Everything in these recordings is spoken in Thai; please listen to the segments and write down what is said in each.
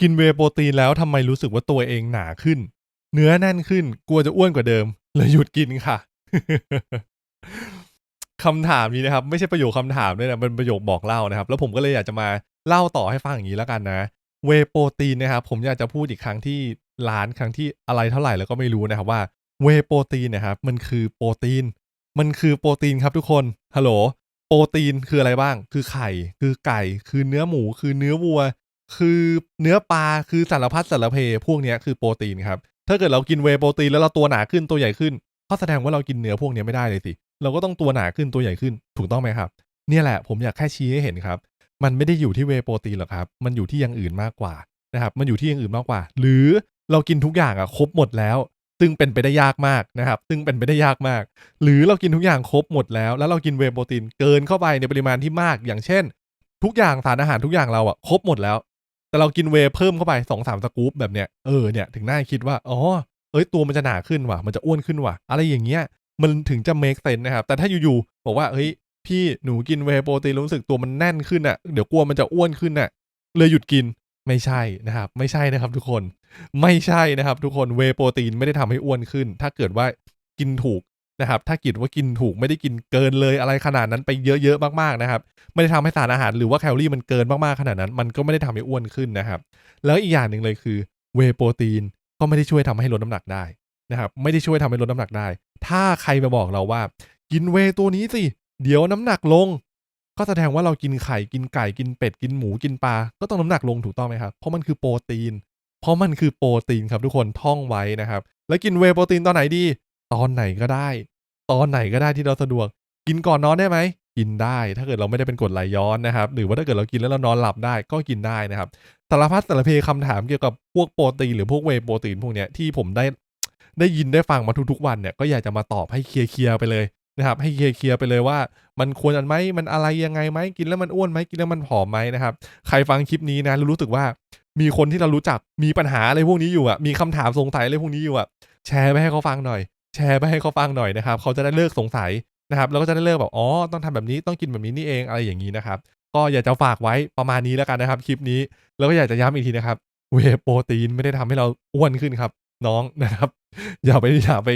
กินเวโปรตีนแล้วทำไมรู้สึกว่าตัวเองหนาขึ้น เนื้อแน่นขึ้น กลัวจะอ้วนกว่าเดิม เลยหยุดกินค่ะคำถามนี้นะครับ ไม่ใช่ประโยคคำถามด้วยนะเป็นประโยคบอกเล่านะครับ แล้วผมก็เลยอยากจะมาเล่าต่อให้ฟังอย่างนี้แล้วกันนะ เวโปรตีนนะครับ ผมอยากจะพูดอีกครั้งที่ร้านครั้งที่อะไรเท่าไหร่แล้วก็ไม่รู้นะครับว่าเวโปรตีนนะครับมันคือโปรตีน มันคือโปรตีนครับทุกคนฮัลโหลโปรตีนคืออะไรบ้าง คือไข่ คือไก่ คือเนื้อหมู คือเนื้อวัว คือเนื้อปลาคือสารพัดสารเพพวกเนี้ยคือโปรตีนครับ ถ้าเกิดเรากินเวโปรตีนแล้วเราตัวหนาขึ้นตัวใหญ่ขึ้นก็แสดงว่าเรากินเนื้อพวกเนี้ยไม่ได้เลยสิ เราก็ต้องตัวหนาขึ้นตัวใหญ่ขึ้นถูกต้องไหมครับ เนี่ยแหละผมอยากแค่ชี้ให้เห็นครับ มันไม่ได้อยู่ที่เวโปรตีนหรอกครับ มันอยู่ที่อย่างอื่นมากกว่านะครับ มันอยู่ที่อย่างอื่นมากกว่า หรือเรากินทุกอย่างอะครบหมดแล้ว ซึ่งเป็นไปได้ยากมากนะครับ ซึ่งเป็นไปได้ยากมาก หรือเรากินทุกอย่างครบหมดแล้ว แล้วเรากินเวโปรตีนเกินเข้าไปในปริมาณที่มาก อย่างเช่น ทุกอย่างสารอาหารทุกอย่างเราอะครบหมดแล้ว แต่เรากินเวเพิ่มเข้าไปสองสามสกู๊ปแบบเนี้ยเออเนี่ยถึงน่าคิดว่าอ๋อเอ้ยตัวมันจะหนาขึ้นว่ะมันจะอ้วนขึ้นว่ะ อะไรอย่างเงี้ยมันถึงจะ make sense นะครับ แต่ถ้าอยู่ๆบอกว่าเฮ้ยพี่หนูกินเวโปรตีนรู้สึกตัวมันแน่นขึ้นอะ่ะเดี๋ยวกลัวมันจะอ้วนขึ้นอะ่ะ เลยหยุดกินไม่ใช่นะครับ ไม่ใช่นะครับทุกคนไม่ใช่นะครับ ทุกคนเวโปรตีนไม่ได้ทำให้อ้วนขึ้น ถ้าเกิดว่ากินถูก นะครับถ้ากิดว่ากินถูกไม่ได้กินเกินเลยอะไรขนาดนั้นไปเยอะๆมากๆนะครับไม่ได้ทำให้สารอาหารหรือว่าแคลอรี่มันเกินมากๆขนาดนั้น มันก็ไม่ได้ทำให้อ้วนขึ้นนะครับ แล้วอีกอย่างหนึ่งเลยคือเวโปรตีนก็ไม่ได้ช่วยทำให้ลดน้ำหนักได้นะครับไม่ได้ช่วยทำให้ลดน้ำหนักได้ ถ้าใครมาบอกเราว่า กินเวตัวนี้สิเดี๋ยวน้ำหนักลง ก็แสดงว่าเรากินไข่กินไก่กินเป็ดกินหมูกินปลาก็ต้องน้ำหนักลงถูกต้องไหมครับเพราะมันคือโปรตีน เพราะมันคือโปรตีนครับทุกคนท่องไว้นะครับ แล้วกินเวโปรตีนตอนไหนดี ตอนไหนก็ได้ ตอนไหนก็ได้ที่เราสะดวก กินก่อนนอนได้ไหมกินได้ ถ้าเกิดเราไม่ได้เป็นกรดไหลย้อนนะครับ หรือว่าถ้าเกิดเรากินแล้วเรานอนหลับได้ก็กินได้นะครับสารพัดสารเพคำถามเกี่ยวกับพวกโปรตีนหรือพวกเวโปรตีนพวกเนี้ยที่ผมได้ได้ยินได้ฟังมาทุกๆวันเนี่ยก็อยากจะมาตอบให้เคลียร์ๆไปเลยนะครับให้เคลียร์ๆไปเลยว่า มันควรอันไหมมันอะไรยังไงไหมกินแล้วมันอ้วนไหมกินแล้วมันผอมไหมนะครับ ใครฟังคลิปนี้นะแล้รู้สึกว่ามีคนที่เรารู้จักมีปัญหาอะไรพวกนี้อยู่อะมีคำถามสงสัยอะไรพวกนี้อยู่อะแชร์ไปให้เขาฟังหน่อย แชร์ไปให้เขาฟังหน่อยนะครับ เขาจะได้เลิกสงสัยนะครับแล้วก็จะได้เลิกแบบอ๋อต้องทำแบบนี้ต้องกินแบบนี้นี่เองอะไรอย่างนี้นะครับ ก็อยากจะฝากไว้ประมาณนี้แล้วกันนะครับ คลิปนี้แล้วก็อยากจะย้ำอีกทีนะครับเวย์โปรตีนไม่ได้ทำให้เราอ้วนขึ้นครับ น้องนะครับ อย่าไปอย่าไป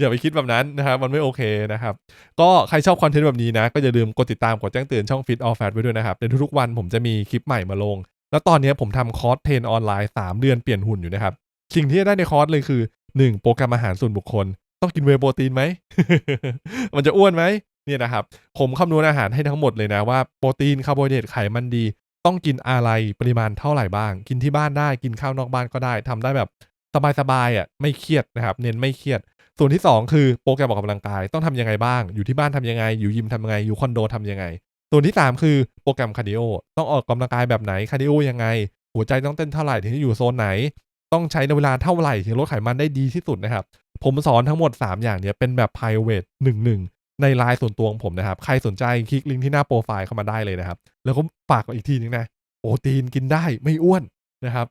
อย่าไปคิดแบบนั้นนะครับมันไม่โอเคนะครับ ก็ใครชอบคอนเทนต์แบบนี้นะ ก็อย่าลืมกดติดตามกดแจ้งเตือนช่อง Fit All Fat ไว้ด้วยนะครับในทุกๆวันผมจะมีคลิปใหม่มาลง แล้วตอนนี้ผมทำคอร์สเทรนออนไลน์3เดือนเปลี่ยนหุ่นอยู่นะครับสิ่งที่ได้ในคอร์สเลยคือ 1. โปรแกรมอาหารส่วนบุคคล ต้องกินเวโปรตีนไหม มันจะอ้วนไหมเนี่ยนะครับ ผมคำนวณอาหารให้ทั้งหมดเลยนะว่าโปรตีนคาร์โบไฮเดรตไขมันดี ต้องกินอะไรปริมาณเท่าไหร่บ้าง กินที่บ้านได้กินข้าวนอกบ้านก็ได้ทำได้แบบสบายๆอะไม่เครียดนะครับ เน้นไม่เครียด ส่วนที่ 2 คือโปรแกรมออกกำลังกายต้องทำยังไงบ้าง อยู่ที่บ้านทำยังไง อยู่ยิมทำยังไง อยู่คอนโดทำยังไง ส่วนที่ 3 คือโปรแกรมคาร์ดิโอต้องออกกำลังกายแบบไหนคาร์ดิโอยังไง หัวใจต้องเต้นเท่าไหร่ถึงจะอยู่โซนไหน ต้องใช้ในเวลาเท่าไหร่ถึงลดไขมันได้ดีที่สุดนะครับ ผมสอนทั้งหมด 3 อย่างเนี้ยเป็นแบบ private 1 1 ในไลน์ส่วนตัวของผมนะครับ ใครสนใจคลิกลิงก์ที่หน้าโปรไฟล์เข้ามาได้เลยนะครับ แล้วก็ฝากอีกทีนึงนะโปรตีนกินได้ไม่อ้วนนะครับ